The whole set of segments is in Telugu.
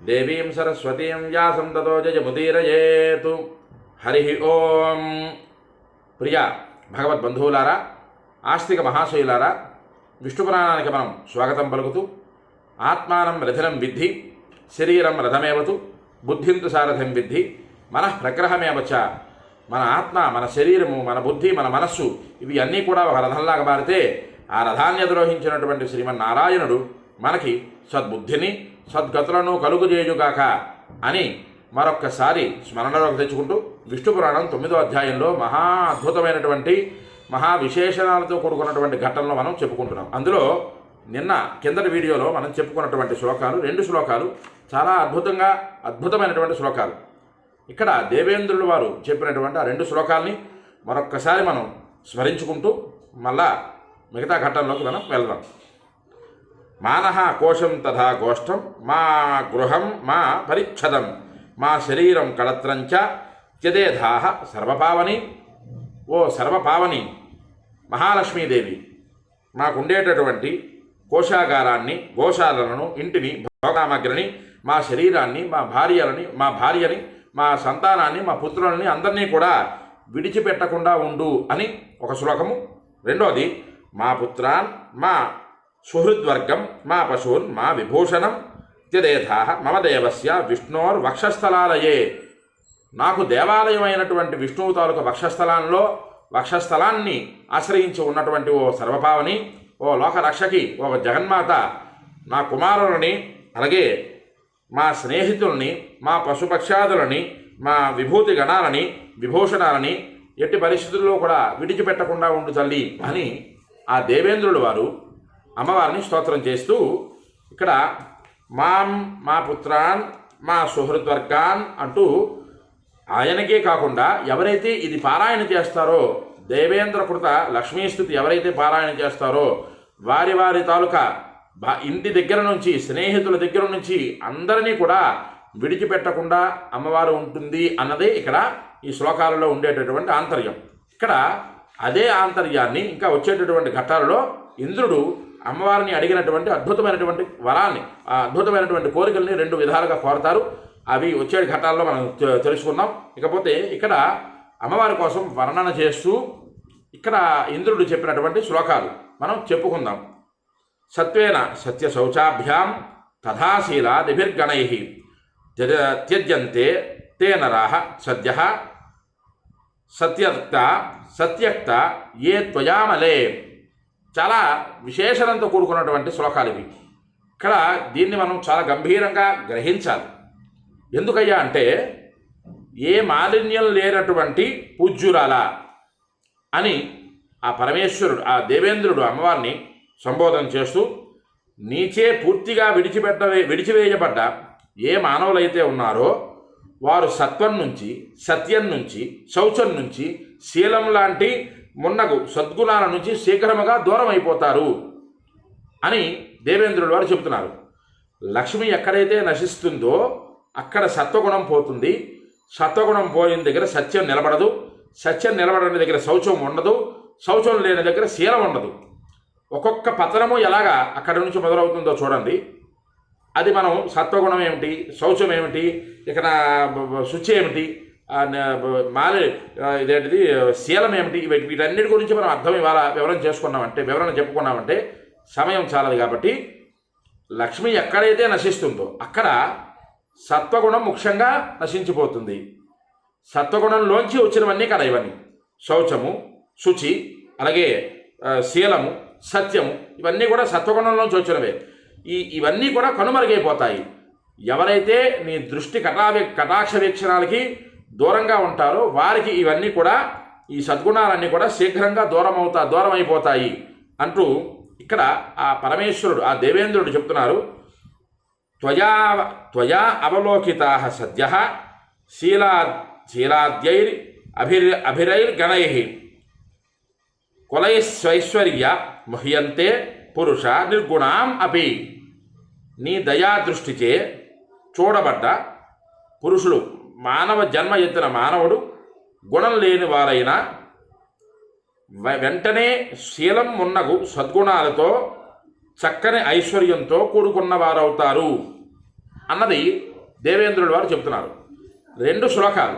దేవీం సరస్వతీం వ్యాసం తతో జయముదీరయేతు. హరి ఓం. ప్రియ భగవద్బంధువులారా ఆస్తిక మహాశయులారా విష్ణు పురాణానికి మనం స్వాగతం పలుకుతూ ఆత్మానం రథనం విద్ధి శరీరం రథమేవతు బుద్ధింతు సారథం విద్ధి మనః ప్రగ్రహమేవచ మన ఆత్మ మన శరీరము మన బుద్ధి మన మనస్సు ఇవి అన్నీ కూడా ఒక రథంలాగా మారితే ఆ రథాన్ని అధిరోహించినటువంటి శ్రీమన్నారాయణుడు మనకి సద్బుద్ధిని సద్గతులను కలుగుజేయుగాక అని మరొక్కసారి స్మరణలోకి తెచ్చుకుంటూ విష్ణు పురాణం తొమ్మిదో అధ్యాయంలో మహా అద్భుతమైనటువంటి మహా విశేషణాలతో కూడుకున్నటువంటి ఘటనలు మనం చెప్పుకుంటున్నాం. అందులో నిన్న కిందటి వీడియోలో మనం చెప్పుకున్నటువంటి శ్లోకాలు రెండు శ్లోకాలు చాలా అద్భుతంగా అద్భుతమైనటువంటి శ్లోకాలు. ఇక్కడ దేవేంద్రుడు వారు చెప్పినటువంటి ఆ రెండు శ్లోకాల్ని మరొక్కసారి మనం స్మరించుకుంటూ మళ్ళా మిగతా ఘట్టంలోకి మనం వెళ్దాం. మానహ కోశం తథా గోష్టం మా గృహం మా పరిచ్ఛదం మా శరీరం కళత్రంచ త్యదేధాహ సర్వపావని. ఓ సర్వపావని మహాలక్ష్మీదేవి మాకుండేటటువంటి కోశాగారాన్ని గోశాలను ఇంటిని భోగామగ్రిని మా శరీరాన్ని మా భార్యలని మా భార్యని మా సంతానాన్ని మా పుత్రులని అందరినీ కూడా విడిచిపెట్టకుండా ఉండు అని ఒక శ్లోకము. రెండోది మా పుత్రాన్ మా సుహృద్వర్గం మా పశూన్ మా విభూషణం త్యదేధా మమ దేవస్య విష్ణోర్ వక్షస్థలాలయే. నాకు దేవాలయం అయినటువంటి విష్ణువు తాలూకు వక్షస్థలంలో వక్షస్థలాన్ని ఆశ్రయించి ఉన్నటువంటి ఓ సర్వపావని ఓ లోకరక్షకి ఓ జగన్మాత నా కుమారులని అలాగే మా స్నేహితుల్ని మా పశుపక్షాదులని మా విభూతి గణాలని విభూషణాలని ఎట్టి పరిస్థితుల్లో కూడా విడిచిపెట్టకుండా ఉండు తల్లి అని ఆ దేవేంద్రుడు వారు అమ్మవారిని స్తోత్రం చేస్తూ ఇక్కడ మాం మా పుత్రాన్ మా సుహృద్వర్గాన్ అంటూ ఆయనకే కాకుండా ఎవరైతే ఇది పారాయణ చేస్తారో దేవేంద్ర కృత లక్ష్మీస్థుతి ఎవరైతే పారాయణ చేస్తారో వారి వారి తాలూకా బా ఇంటి దగ్గర నుంచి స్నేహితుల దగ్గర నుంచి అందరినీ కూడా విడిచిపెట్టకుండా అమ్మవారు ఉంటుంది అన్నదే ఇక్కడ ఈ శ్లోకాలలో ఉండేటటువంటి ఆంతర్యం. ఇక్కడ అదే ఆంతర్యాన్ని ఇంకా వచ్చేటటువంటి ఘట్టాలలో ఇంద్రుడు అమ్మవారిని అడిగినటువంటి అద్భుతమైనటువంటి వరాన్ని ఆ అద్భుతమైనటువంటి కోరికల్ని రెండు విధాలుగా కోరతారు. అవి వచ్చే ఘట్టాల్లో మనం తెలుసుకుందాం. ఇకపోతే ఇక్కడ అమ్మవారి కోసం వర్ణన చేస్తూ ఇక్కడ ఇంద్రుడు చెప్పినటువంటి శ్లోకాలు మనం చెప్పుకుందాం. సత్వేన సత్య శౌచాభ్యాం తథాశీలాదిభిర్గణై. త్యజ్యంతే తే నరా సద్య. సత్యక్త సత్యక్త ఏ త్వయామలే. చాలా విశేషణంతో కూడుకున్నటువంటి శ్లోకాలు ఇవి. ఇక్కడ దీన్ని మనం చాలా గంభీరంగా గ్రహించాలి. ఎందుకయ్యా అంటే ఏ మాలిన్యం లేనటువంటి పూజ్యురాల అని ఆ పరమేశ్వరుడు ఆ దేవేంద్రుడు అమ్మవారిని సంబోధన చేస్తూ నీచే పూర్తిగా విడిచిపెట్ట విడిచివేయబడ్డ ఏ మానవులైతే ఉన్నారో వారు సత్వం నుంచి సత్యం నుంచి శౌచం నుంచి శీలం లాంటి మున్నగు సద్గుణాల నుంచి శీఘ్రముగా దూరం అయిపోతారు అని దేవేంద్రుడు వారు చెబుతున్నారు. లక్ష్మి ఎక్కడైతే నశిస్తుందో అక్కడ సత్వగుణం పోతుంది. సత్వగుణం పోయిన దగ్గర సత్యం నిలబడదు. సత్యం నిలబడని దగ్గర శౌచం ఉండదు. శౌచం లేని దగ్గర శీలం ఉండదు. ఒక్కొక్క పతనము ఎలాగా అక్కడి నుంచి మొదలవుతుందో చూడండి. అది మనం సత్వగుణం ఏమిటి? శౌచం ఏమిటి? ఇక్కడ శుచి ఏమిటి? మాలి ఇదేంటిది శీలం ఏమిటి? వీటన్నిటి గురించి మనం అర్థం ఇవాళ వివరణ చేసుకున్నామంటే వివరణ చెప్పుకున్నామంటే సమయం చాలదు కాబట్టి లక్ష్మి ఎక్కడైతే నశిస్తుందో అక్కడ సత్వగుణం ముఖ్యంగా నశించిపోతుంది. సత్వగుణంలోంచి వచ్చినవన్నీ కదా ఇవన్నీ. శౌచము శుచి అలాగే శీలము సత్యము ఇవన్నీ కూడా సత్వగుణంలోంచి వచ్చినవే. ఈ ఇవన్నీ కూడా కనుమరుగైపోతాయి. ఎవరైతే నీ దృష్టి కటావే కటాక్ష వీక్షణాలకి దూరంగా ఉంటారో వారికి ఇవన్నీ కూడా ఈ సద్గుణాలన్నీ కూడా శీఘ్రంగా దూరం అవుతా దూరం అయిపోతాయి అంటూ ఇక్కడ ఆ పరమేశ్వరుడు ఆ దేవేంద్రుడు చెప్తున్నారు. త్వయా త్వయా అవలోకితా సద్య శీలా శీలాద్యైర్ అభిర్ అభిరైర్గణై కులైశ్వైశ్వర్య ముహ్యంతే పురుష నిర్గుణాం అపి. నీ దయా దృష్టిచే చూడబడ్డ పురుషుడు మానవ జన్మ ఎత్తిన మానవుడు గుణం లేని వారైనా వె- వెంటనే శీలం ఉన్నగు సద్గుణాలతో చక్కని ఐశ్వర్యంతో కూడుకున్న వారవుతారు అన్నది దేవేంద్రుడు వారు చెబుతున్నారు. రెండు శ్లోకాలు.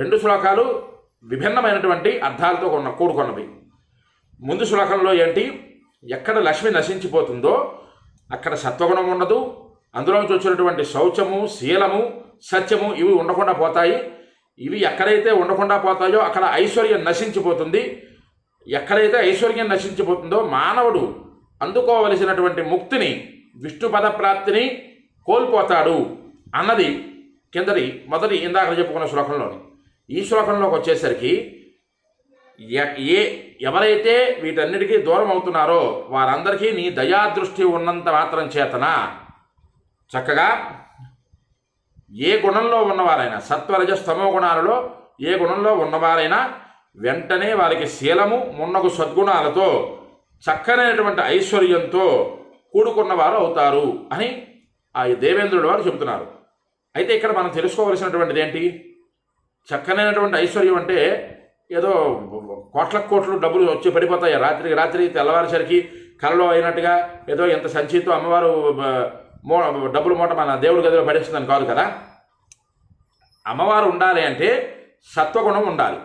రెండు శ్లోకాలు విభిన్నమైనటువంటి అర్థాలతో కొన్న కూడుకున్నవి. ముందు శ్లోకంలో ఏంటి? ఎక్కడ లక్ష్మి నశించిపోతుందో అక్కడ సత్వగుణం ఉండదు అందులోంచి వచ్చినటువంటి శౌచము శీలము సత్యము ఇవి ఉండకుండా పోతాయి. ఇవి ఎక్కడైతే ఉండకుండా పోతాయో అక్కడ ఐశ్వర్యం నశించిపోతుంది. ఎక్కడైతే ఐశ్వర్యం నశించిపోతుందో మానవుడు అందుకోవలసినటువంటి ముక్తిని విష్ణు పద ప్రాప్తిని కోల్పోతాడు అన్నది కిందది మొదటి ఇందాక చెప్పుకున్న శ్లోకంలోని. ఈ శ్లోకంలోకి వచ్చేసరికి ఎ- ఏ ఎవరైతే వీటన్నిటికీ దూరం అవుతున్నారో వారందరికీ నీ దయాదృష్టి ఉన్నంత మాత్రం చేతన? చక్కగా ఏ గుణంలో ఉన్నవారైనా సత్వరజ స్తమో గుణాలలో ఏ గుణంలో ఉన్నవారైనా వెంటనే వారికి శీలము మున్నగు సద్గుణాలతో చక్కనైనటువంటి ఐశ్వర్యంతో కూడుకున్నవారు అవుతారు అని ఆ దేవేంద్రుడు వారు చెబుతున్నారు. అయితే ఇక్కడ మనం తెలుసుకోవలసినటువంటిది ఏంటి? చక్కనైనటువంటి ఐశ్వర్యం అంటే ఏదో కోట్ల కోట్లు డబ్బులు వచ్చి పడిపోతాయి. రాత్రికి రాత్రి తెల్లవారుసరికి కలలో అయినట్టుగా ఏదో ఎంత సంచితో అమ్మవారు మో డబ్బులు మూట మన దేవుడి గదిలో పడేస్తుందని కాదు కదా? అమ్మవారు ఉండాలి అంటే సత్వగుణం ఉండాలి.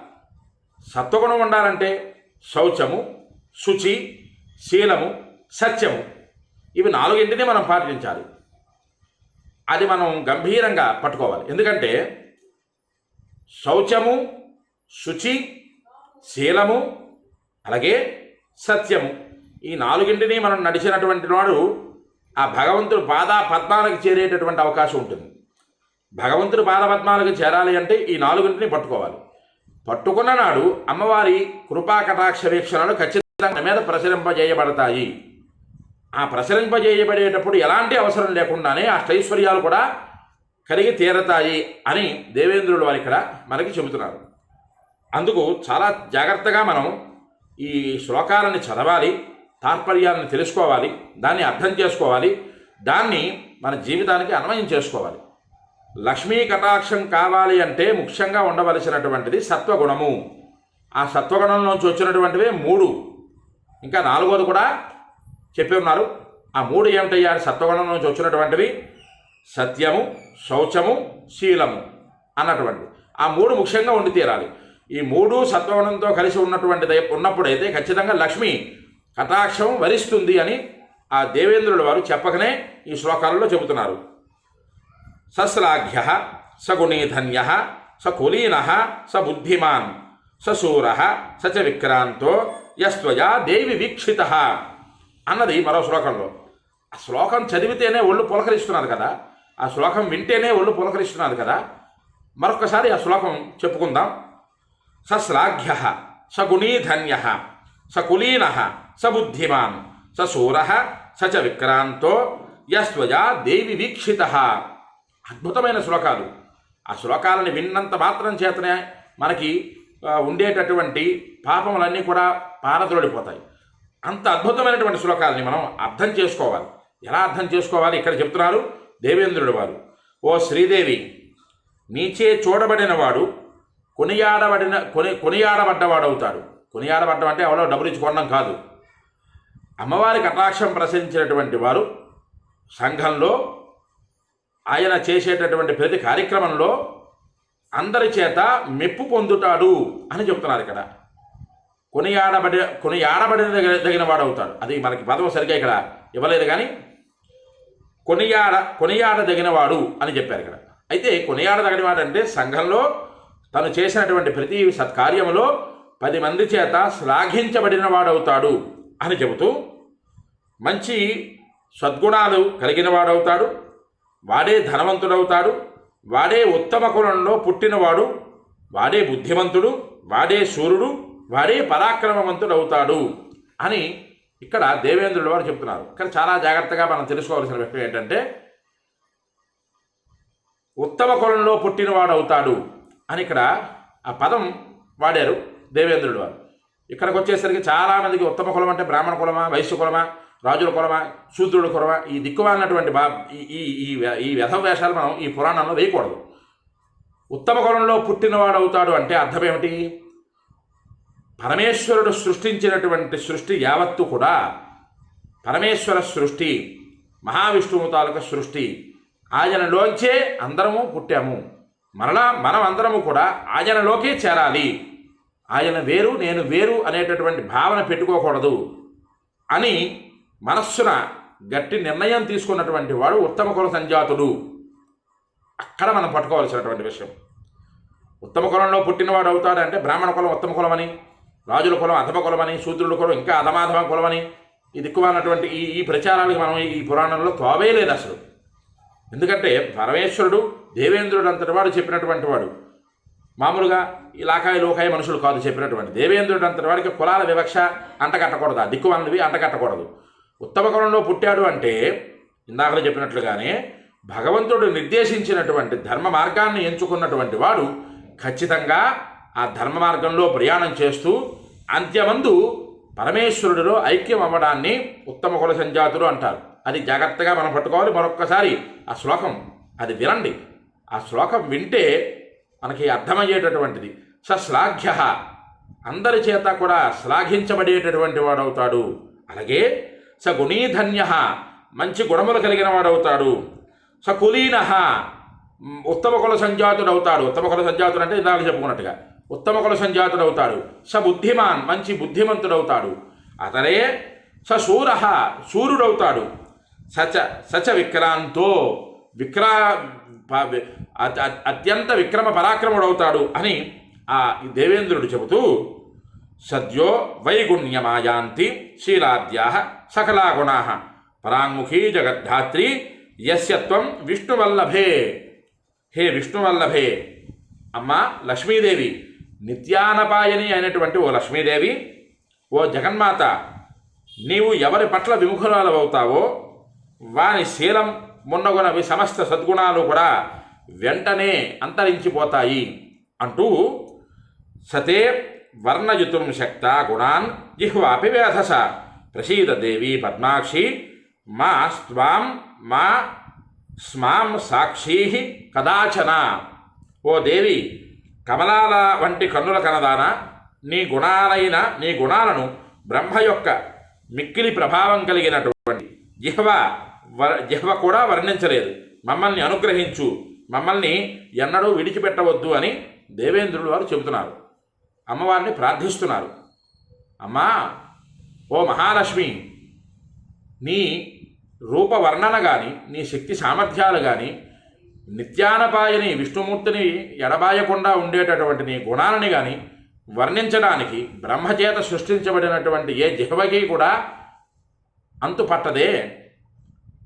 సత్వగుణం ఉండాలంటే శౌచము శుచి శీలము సత్యము. ఇవి నాలుగింటిని మనం పాటించాలి. అది మనం గంభీరంగా పట్టుకోవాలి. ఎందుకంటే శౌచము శుచి శీలము అలాగే సత్యము. ఈ నాలుగింటిని మనం నడిచినటువంటి వాడు ఆ భగవంతుడు పాదా పద్మాలకు చేరేటటువంటి అవకాశం ఉంటుంది. భగవంతుడు పాదపద్మాలకు చేరాలి అంటే ఈ నాలుగింటిని పట్టుకోవాలి. పట్టుకున్న నాడు అమ్మవారి కృపా కటాక్ష వీక్షణలు ఖచ్చితంగా మీద ప్రసరింపజేయబడతాయి. ఆ ప్రసరింపజేయబడేటప్పుడు ఎలాంటి అవసరం లేకుండానే ఆ ఐశ్వర్యాలు కూడా కలిగి తీరతాయి అని దేవేంద్రుడు వారు ఇక్కడ మనకి చెబుతున్నారు. అందుకు చాలా జాగ్రత్తగా మనం ఈ శ్లోకాలని చదవాలి. తాత్పర్యాలను తెలుసుకోవాలి దాన్ని అర్థం చేసుకోవాలి దాన్ని మన జీవితానికి అన్వయం చేసుకోవాలి. లక్ష్మీ కటాక్షం కావాలి అంటే ముఖ్యంగా ఉండవలసినటువంటిది సత్వగుణము. ఆ సత్వగుణంలోంచి వచ్చినటువంటివే మూడు. ఇంకా నాలుగోది కూడా చెప్పి ఉన్నారు. ఆ మూడు ఏమిటయ్యా సత్వగుణం నుంచి వచ్చినటువంటివి? సత్యము శౌచము శీలము అన్నటువంటి ఆ మూడు ముఖ్యంగా ఉండి తీరాలి. ఈ మూడు సత్వగుణంతో కలిసి ఉన్నటువంటిది ఉన్నప్పుడైతే ఖచ్చితంగా లక్ష్మి కటాక్షం వరిస్తుంది అని ఆ దేవేంద్రుల వారు చెప్పకనే ఈ శ్లోకాలలో చెబుతున్నారు. సశ్లాఘ్య స గుణీధన్య స కులీన స బుద్ధిమాన్ స శూర విక్రాంతో యస్త్వయా దేవి వీక్షిత అన్నది మరో శ్లోకంలో. ఆ శ్లోకం చదివితేనే ఒళ్ళు పులకరిస్తున్నారు కదా. ఆ శ్లోకం వింటేనే ఒళ్ళు పులకరిస్తున్నారు కదా. మరొకసారి ఆ శ్లోకం చెప్పుకుందాం. సశ్లాఘ్య స గుణీధన్య స కులీన స బుద్ధిమాన్ స విక్రాంతో యస్వయా దేవి వీక్షిత। అద్భుతమైన శ్లోకాలు. ఆ శ్లోకాలని విన్నంత మాత్రం చేతనే మనకి ఉండేటటువంటి పాపములన్నీ కూడా పారదోడిపోతాయి అంత అద్భుతమైనటువంటి శ్లోకాలని మనం అర్థం చేసుకోవాలి. ఎలా అర్థం చేసుకోవాలి? ఇక్కడ చెప్తున్నారు దేవేంద్రుడు వారు. ఓ శ్రీదేవి నీచే చూడబడినవాడు కొనియాడబడిన కొని కొనియాడబడ్డవాడవుతాడు. కొనియాడబడ్డం అంటే ఎవరో డబ్బులు ఇచ్చి కొనడం కాదు. అమ్మవారి కటాక్షం ప్రసరించినటువంటి వారు సంఘంలో ఆయన చేసేటటువంటి ప్రతి కార్యక్రమంలో అందరి చేత మెప్పు పొందుతాడు అని చెప్తున్నారు ఇక్కడ. కొనియాడబడి కొనియాడబడిన దగిన వాడు అవుతాడు అది మనకి పదం సరిగ్గా ఇక్కడ ఇవ్వలేదు కానీ కొనియాడ కొనియాడదగిన వాడు అని చెప్పారు ఇక్కడ. అయితే కొనియాడదగిన వాడు అంటే సంఘంలో తను చేసినటువంటి ప్రతి సత్కార్యంలో పది మంది చేత శ్లాఘించబడిన వాడవుతాడు అని చెబుతూ మంచి సద్గుణాలు కలిగిన వాడవుతాడు వాడే ధనవంతుడవుతాడు వాడే ఉత్తమ కులంలో పుట్టినవాడు వాడే బుద్ధిమంతుడు వాడే సూర్యుడు వాడే పరాక్రమవంతుడు అవుతాడు అని ఇక్కడ దేవేంద్రుడు వారు చెప్తున్నారు ఇక్కడ చాలా జాగ్రత్తగా మనం తెలుసుకోవాల్సిన విషయం ఏంటంటే ఉత్తమ కులంలో పుట్టినవాడు అవుతాడు అని ఇక్కడ ఆ పదం వాడారు. దేవేంద్రుడు వారు ఇక్కడికి వచ్చేసరికి చాలామందికి ఉత్తమ కులం అంటే బ్రాహ్మణ కులమా వైశ్య కులమా రాజుల కులమా శూద్రుల కులమా ఈ దిక్కుమాలినటువంటి బా ఈ ఈ ఈ వ్య- ఈ వ్యధ వేషాలు మనం ఈ పురాణంలో వేయకూడదు. ఉత్తమ కులంలో పుట్టినవాడు అవుతాడు అంటే అర్థం ఏమిటి? పరమేశ్వరుడు సృష్టించినటువంటి సృష్టి యావత్తు కూడా పరమేశ్వర సృష్టి మహావిష్ణువు తాలూక సృష్టి ఆయనలోంచే అందరము పుట్టాము. మరలా మనం అందరము కూడా ఆయనలోకే చేరాలి. ఆయన వేరు నేను వేరు అనేటటువంటి భావన పెట్టుకోకూడదు అని మనస్సున గట్టి నిర్ణయం తీసుకున్నటువంటి వాడు ఉత్తమ కుల సంజాతుడు. అక్కడ మనం పట్టుకోవాల్సినటువంటి విషయం. ఉత్తమ కులంలో పుట్టినవాడు అవుతాడంటే బ్రాహ్మణ కులం ఉత్తమ కులమని రాజుల కులం అధమ కులమని శూద్రుల కులం ఇంకా అధమాధమ కులమని ఇది దిక్కువన్నటువంటి ఈ ఈ ప్రచారాలకు మనం ఈ పురాణంలో తోవే లేదు అసలు. ఎందుకంటే పరమేశ్వరుడు దేవేంద్రుడు అంతటి వాడు చెప్పినటువంటి వాడు. మామూలుగా ఈ లాకాయ లోకాయ మనుషులు కాదు చెప్పినటువంటి దేవేంద్రుడు అంతటి వాడికి కులాల వివక్ష అంటగట్టకూడదు ఆ దిక్కువన్నవి అంటగట్టకూడదు ఉత్తమ కులంలో పుట్టాడు అంటే ఇందాకలో చెప్పినట్లుగానే భగవంతుడు నిర్దేశించినటువంటి ధర్మ మార్గాన్ని ఎంచుకున్నటువంటి వాడు ఖచ్చితంగా ఆ ధర్మ మార్గంలో ప్రయాణం చేస్తూ అంత్యమందు పరమేశ్వరుడిలో ఐక్యం అవ్వడాన్ని ఉత్తమ కుల సంజాతులు అంటారు. అది జాగ్రత్తగా మనం పట్టుకోవాలి. మరొక్కసారి ఆ శ్లోకం అది వినండి. ఆ శ్లోకం వింటే మనకి అర్థమయ్యేటటువంటిది. స శ్లాఘ్య అందరి చేత కూడా శ్లాఘించబడేటటువంటి వాడవుతాడు. అలాగే స గుణీధన్య మంచి గుణములు కలిగిన వాడవుతాడు. స కులీన ఉత్తమ కుల సంజాతుడు అవుతాడు ఉత్తమ కుల సంజాతుడు అంటే ఇందాక చెప్పుకున్నట్టుగా. ఉత్తమ కుల సంజాతుడు అవుతాడు స బుద్ధిమాన్ మంచి బుద్ధిమంతుడు అవుతాడు అతనే స శూర శూరుడవుతాడు. సచ సచ విక్రాంతో విక్రా ప- అత్యంత విక్రమ పరాక్రముడవుతాడు అని ఆ దేవేంద్రుడు చెబుతూ సద్యో వైగుణ్యమాయాంతి శీలాద్యా సకలా గుణా పరాంగుఖీ జగద్ధాత్రి యస్యత్వం విష్ణువల్లభే. హే విష్ణువల్లభే! అమ్మ లక్ష్మీదేవి నిత్యానపాయని అయినటువంటి ఓ లక్ష్మీదేవి ఓ జగన్మాత నీవు ఎవరి పట్ల విముఖురాలవుతావో వాని శీలం మున్నగునవి సమస్త సద్గుణాలు కూడా వెంటనే అంతరించిపోతాయి అంటూ సతే వర్ణయుతుం శక్త గుణాన్ జిహ్వాపి వేధస. ప్రసీదదేవి పద్మాక్షి మా స్వాం మా స్మాం సాక్షీ కదాచన. ఓ దేవి కమలాల వంటి కన్నుల కనదాన నీ గుణాలైన నీ గుణాలను బ్రహ్మ యొక్క మిక్కిలి ప్రభావం కలిగినటువంటి జిహ్వ వర జిహ్వ కూడా వర్ణించలేదు. మమ్మల్ని అనుగ్రహించు. మమ్మల్ని ఎన్నడూ విడిచిపెట్టవద్దు అని దేవేంద్రుడు వారు చెబుతున్నారు. అమ్మవారిని ప్రార్థిస్తున్నారు. అమ్మా ఓ మహాలక్ష్మి నీ రూపవర్ణన కానీ నీ శక్తి సామర్థ్యాలు కానీ నిత్యానపాయని విష్ణుమూర్తిని ఎడబాయకుండా ఉండేటటువంటి నీ గుణాలని కానీ వర్ణించడానికి బ్రహ్మచేత సృష్టించబడినటువంటి ఏ జిహ్వకి కూడా అంతు పట్టదే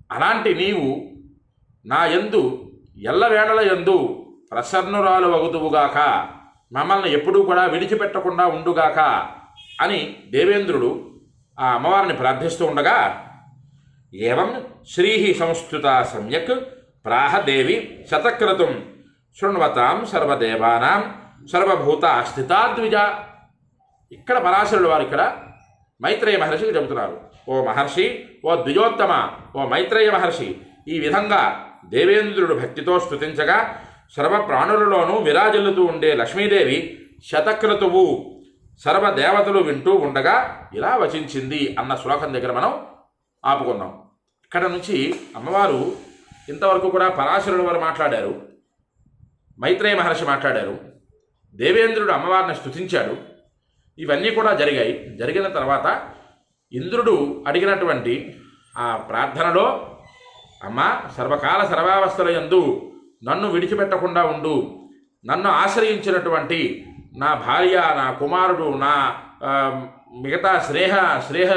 అలాంటి నీవు నా యందు ఎల్లవేళల యందు ప్రసన్నురాలు వగుతువుగాక మమ్మల్ని ఎప్పుడూ కూడా విడిచిపెట్టకుండా ఉండుగాక అని దేవేంద్రుడు ఆ అమ్మవారిని ప్రార్థిస్తూ ఉండగా ఏవం శ్రీ సంస్థుత సమ్యక్ ప్రాహదేవి శతక్రతుం శృణ్వతాం సర్వదేవానాం సర్వభూత స్థితాద్విజ ఇక్కడ పరాశరుడు వారు ఇక్కడ మైత్రేయ మహర్షికి చెబుతున్నారు. ఓ మహర్షి ఓ ద్విజోత్తమ ఓ మైత్రేయ మహర్షి. ఈ విధంగా దేవేంద్రుడు భక్తితో స్తుతించగా సర్వ ప్రాణులలోనూ విరాజిల్లుతూ ఉండే లక్ష్మీదేవి శతక్రతువు సర్వదేవతలు వింటూ ఉండగా ఇలా వచించింది అన్న శ్లోకం దగ్గర మనం ఆపుకున్నాం. ఇక్కడ నుంచి అమ్మవారు ఇంతవరకు కూడా పరాశరుడు వారు మాట్లాడారు. మైత్రేయ మహర్షి మాట్లాడారు. దేవేంద్రుడు అమ్మవారిని స్తుతించాడు. ఇవన్నీ కూడా జరిగాయి. జరిగిన తర్వాత ఇంద్రుడు అడిగినటువంటి ఆ ప్రార్థనలో అమ్మ సర్వకాల సర్వావస్థల యందు నన్ను విడిచిపెట్టకుండా ఉండు. నన్ను ఆశ్రయించినటువంటి నా భార్య నా కుమారుడు నా మిగతా స్నేహ స్నేహ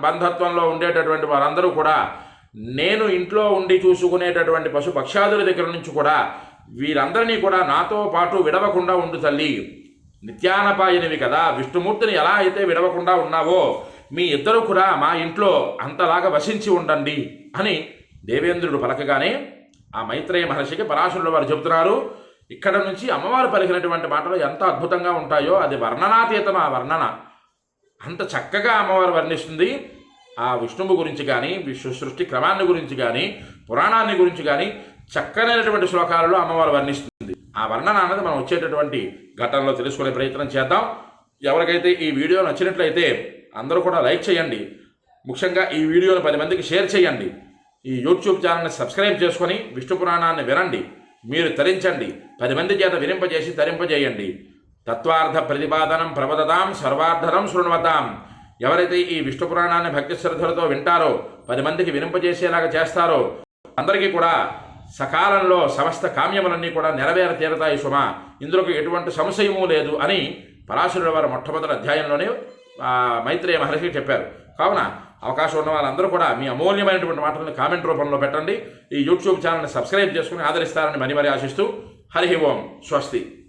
బంధత్వంలో ఉండేటటువంటి వారందరూ కూడా నేను ఇంట్లో ఉండి చూసుకునేటటువంటి పశు పక్షాదుల దగ్గర నుంచి కూడా వీరందరినీ కూడా నాతో పాటు విడవకుండా ఉండు తల్లి. నిత్యానపాయనివి కదా విష్ణుమూర్తిని ఎలా అయితే విడవకుండా ఉన్నావో మీ ఇద్దరు కూడా మా ఇంట్లో అంతలాగా వసించి ఉండండి అని దేవేంద్రుడు పలకగానే ఆ మైత్రేయ మహర్షికి పరాశరుల వారు చెబుతున్నారు. ఇక్కడ నుంచి అమ్మవారు పలికినటువంటి మాటలు ఎంత అద్భుతంగా ఉంటాయో అది వర్ణనాతీతం ఆ వర్ణన. అంత చక్కగా అమ్మవారు వర్ణిస్తుంది. ఆ విష్ణువు గురించి కానీ విశ్వ సృష్టి క్రమాన్ని గురించి కానీ పురాణాన్ని గురించి కానీ చక్కనైనటువంటి శ్లోకాలలో అమ్మవారు వర్ణిస్తుంది. ఆ వర్ణన అన్నది మనం వచ్చేటటువంటి ఘటనలో తెలుసుకునే ప్రయత్నం చేద్దాం. ఎవరికైతే ఈ వీడియో నచ్చినట్లయితే అందరూ కూడా లైక్ చేయండి. ముఖ్యంగా ఈ వీడియోను పది మందికి షేర్ చేయండి. ఈ యూట్యూబ్ ఛానల్ని సబ్స్క్రైబ్ చేసుకొని విష్ణు పురాణాన్ని వినండి. మీరు తరించండి. పది మంది చేత వినింపజేసి తరింపజేయండి. తత్వార్థ ప్రతిపాదనం ప్రబదతాం సర్వార్థరం శృణవతాం. ఎవరైతే ఈ విష్ణు పురాణాన్ని భక్తి శ్రద్ధలతో వింటారో పది మందికి వినింపజేసేలాగా చేస్తారో అందరికీ కూడా సకాలంలో సమస్త కామ్యములన్నీ కూడా నెరవేర తీరతాయి సుమ. ఇందులోకి ఎటువంటి సంశయము లేదు అని పరాశరుల వారు మొట్టమొదటి అధ్యాయంలోనే మైత్రేయ మహర్షికి చెప్పారు. కావున అవకాశం ఉన్న వాళ్ళందరూ కూడా మీ అమూల్యమైనటువంటి మాటలను కామెంట్ రూపంలో పెట్టండి. ఈ యూట్యూబ్ ఛానల్ని సబ్స్క్రైబ్ చేసుకుని ఆదరిస్తారని మరీ మరీ ఆశిస్తూ హరి ఓం స్వస్తి.